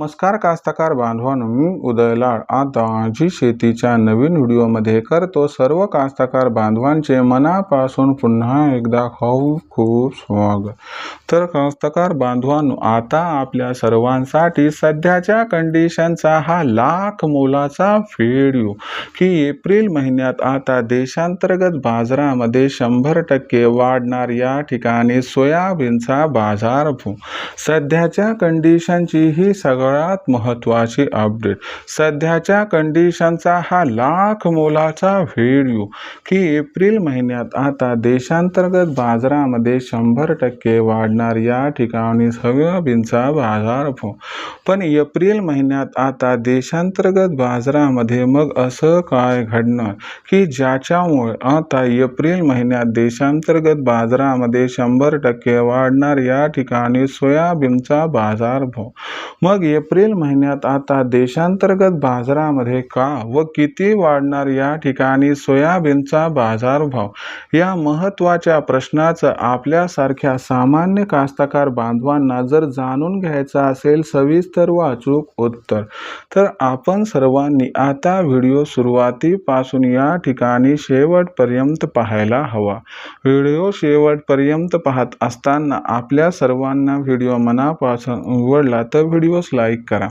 नमस्कार कास्तकार बांधवांनो मी उदयलाड आता माझी शेतीच्या नवीन व्हिडिओमध्ये करतो सर्व कास्तकार बांधवांचे मनापासून पुन्हा एकदा खूप खूप स्वागत. तर कास्तकार बांधवांनो आता आपल्या सर्वांसाठी सध्याच्या कंडिशनचा हा लाख मोलाचा व्हिडिओ की एप्रिल महिन्यात आता देशांतर्गत बाजारामध्ये शंभर टक्के वाढणार या ठिकाणी सोयाबीनचा बाजार सध्याच्या कंडिशनची ही सगळ्यात महत्त्वाची अपडेट सध्याच्या कंडिशनचा हा लाख मोलाचा व्हिडिओ की एप्रिल महिन्यात आता देशांतर्गत बाजारामध्ये शंभर टक्के वाढणार या ठिकाणी सोयाबीनचा बाजारभाव पण एप्रिल महिन्यात आता देशांतर्गत बाजारामध्ये मग असं काय घडणार? की ज्याच्यामुळे आता एप्रिल महिन्यात देशांतर्गत बाजारामध्ये शंभर टक्के वाढणार या ठिकाणी सोयाबीनचा बाजार भाव मग एप्रिल महिन्यात आता देशांतर्गत बाजारामध्ये का व किती वाढणार या ठिकाणी सोयाबीनचा बाजारभाव? या महत्त्वाच्या प्रश्नाचं आपल्यासारख्या सामान्य कास्तकार बांधवांना जर जाणून घ्यायचं असेल सविस्तर व अचूक उत्तर तर आपण सर्वांनी आता व्हिडिओ सुरुवातीपासून या ठिकाणी शेवटपर्यंत पाहायला हवा. व्हिडिओ शेवटपर्यंत पाहत असताना आपल्या सर्वांना व्हिडिओ मनापासून आवडला तर व्हिडिओ लाईक करा.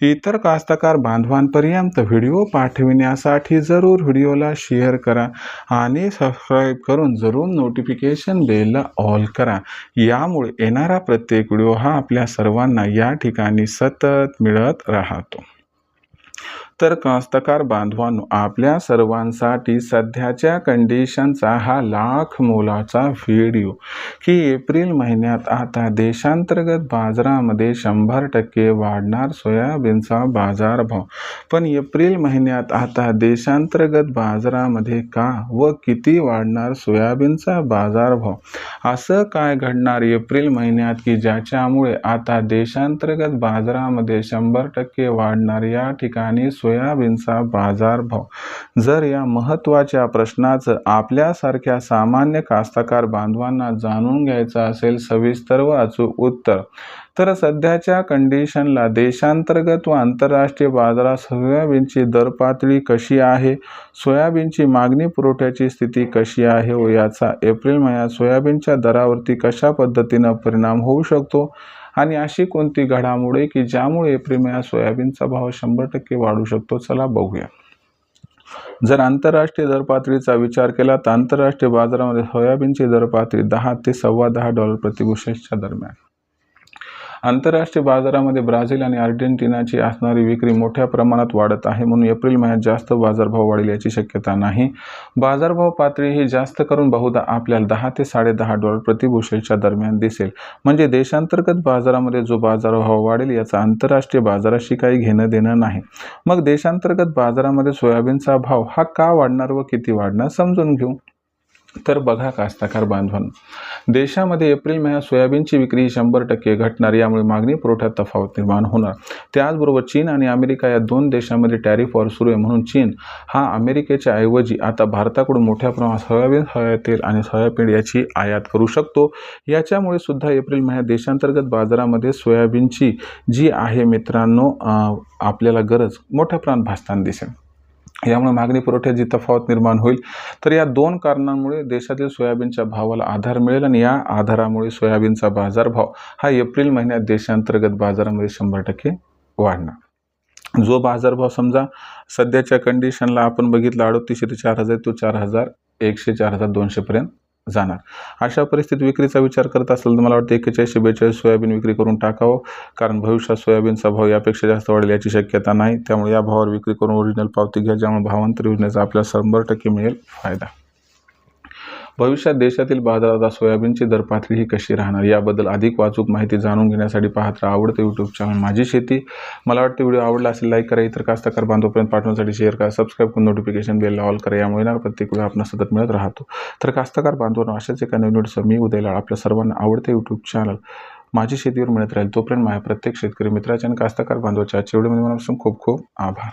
इतर कास्तकार बांधवांपर्यंत व्हिडिओ पाठविण्यासाठी जरूर व्हिडिओला शेअर करा आणि सबस्क्राईब करून जरूर नोटिफिकेशन बेलला ऑल करा. यामुळे येणारा प्रत्येक व्हिडिओ हा आपल्या सर्वांना या ठिकाणी सतत मिळत राहतो. तर कास्तकार बांधवांनो आपल्या सर्वांसाठी सध्याच्या कंडिशनचा हा लाख मोलाचा व्हिडिओ की एप्रिल महिन्यात आता देशांतर्गत बाजारामध्ये शंभर टक्के वाढणार सोयाबीनचा बाजारभाव. पण एप्रिल महिन्यात आता देशांतर्गत बाजारामध्ये का व किती वाढणार सोयाबीनचा बाजारभाव? असं काय घडणार एप्रिल महिन्यात की ज्याच्यामुळे आता देशांतर्गत बाजारामध्ये शंभर टक्के वाढणार या ठिकाणी सोयाबीनचा बाजारभाव. जर या महत्त्वाच्या प्रश्नाचं आपल्यासारख्या सामान्य कास्तकार बांधवांना जाणून घ्यायचं असेल सविस्तर व अचूक उत्तर. तर सध्याच्या कंडिशनला देशांतर्गत व आंतरराष्ट्रीय बाजारात सोयाबीनची दर पातळी कशी आहे? सोयाबीनची मागणी पुरवठ्याची स्थिती कशी आहे व याचा एप्रिल महिन्यात सोयाबीनच्या दरावरती कशा पद्धतीनं परिणाम होऊ शकतो? आणि अशी कोणती घडामोडी की ज्यामुळे एप्रिल महिन्यात सोयाबीनचा भाव शंभर टक्के वाढू शकतो? चला बघूया. जर आंतरराष्ट्रीय दर पातळीचा विचार केला तर आंतरराष्ट्रीय बाजारामध्ये सोयाबीनची दर पातळी दहा ते सव्वा दहा डॉलर प्रतिबुशेसच्या दरम्यान. आंतरराष्ट्रीय बाजारामध्ये ब्राझील आणि अर्जेंटिनाची असणारी विक्री मोठ्या प्रमाणात वाढत आहे म्हणून एप्रिल महिन्यात जास्त बाजारभाव वाढेल याची शक्यता नाही. बाजारभाव पातळी ही जास्त करून बहुधा आपल्याला दहा ते साडेदहा डॉलर प्रतिभूषेच्या दरम्यान दिसेल. म्हणजे देशांतर्गत बाजारामध्ये जो बाजारभाव वाढेल याचा आंतरराष्ट्रीय बाजाराशी काही घेणं देणं नाही. मग देशांतर्गत बाजारामध्ये सोयाबीनचा भाव हा का वाढणार व किती वाढणार समजून घेऊ. तर बघा कास्तकार बांधवांनो. देशामध्ये एप्रिल महिन्यात सोयाबीनची विक्री शंभर टक्के घटणार यामुळे मागणी पुरवठ्यात तफावत निर्माण होणार. त्याचबरोबर चीन आणि अमेरिका या दोन देशांमध्ये टॅरिफ वॉर सुरू आहे म्हणून चीन हा अमेरिकेच्या ऐवजी आता भारताकडून मोठ्या प्रमाणात सोयाबीन सोया तेल आणि सोयाबीन याची आयात करू शकतो. याच्यामुळे सुद्धा एप्रिल महिन्यात देशांतर्गत बाजारामध्ये सोयाबीनची जी आहे मित्रांनो आपल्याला गरज मोठ्या प्रमाणात भासताना दिसेल. यामुळे मागणी पुरवठ्यात तफावत निर्माण होईल तर या दोन कारणांमुळे देशातील सोयाबीनच्या भावाला आधार मिळेल आणि या आधारामुळे सोयाबीनचा बाजारभाव हा एप्रिल महिन्यात देशांतर्गत बाजारामध्ये शंभर टक्के वाढणार. जो बाजारभाव समजा सध्याच्या कंडिशनला आपण बघितला अडतीसशे ते चार हजार तो चार हजार एकशे चार हजार दोनशेपर्यंत जाणार. अशा परिस्थितीत विक्रीचा विचार करत असेल तर मला वाटतं एक्केचाळीसशे बेचाळीस सोयाबीन विक्री करून टाकावं कारण भविष्यात सोयाबीनचा भाव यापेक्षा जास्त वाढेल याची शक्यता नाही. त्यामुळे या भावावर विक्री करून ओरिजिनल पावती घ्या ज्यामुळे भावांतर योजनेचा आपल्याला शंभर टक्के मिळेल फायदा. भविष्यात देशातील बाजारात सोयाबीनची दर पातळी ही कशी राहणार याबद्दल अधिक वाचूक माहिती जाणून घेण्यासाठी पाहत राहा आवडतं यूट्यूब चॅनल माझी शेती. मला वाटतं व्हिडिओ आवडला असेल लाईक करा. इतर कास्तकार बांधवपर्यंत पाठवण्यासाठी शेअर करा. सबस्क्राईब करून नोटिफिकेशन बेलला ऑल करा. यामुळे ना प्रत्येक वेळा आपण सतत मिळत राहतो. तर कास्तकार बांधवांना अशाच एका नवीन व्हिडिओ मी उद्याला आपल्या सर्वांना आवडते यूट्यूब चॅनल माझी शेतीवर मिळत राहील तोपर्यंत माझ्या प्रत्येक शेतकरी मित्राच्या आणि कास्तकार बांधवाच्या आजच्या व्हिडिओमध्ये मनापासून खूप खूप आभार.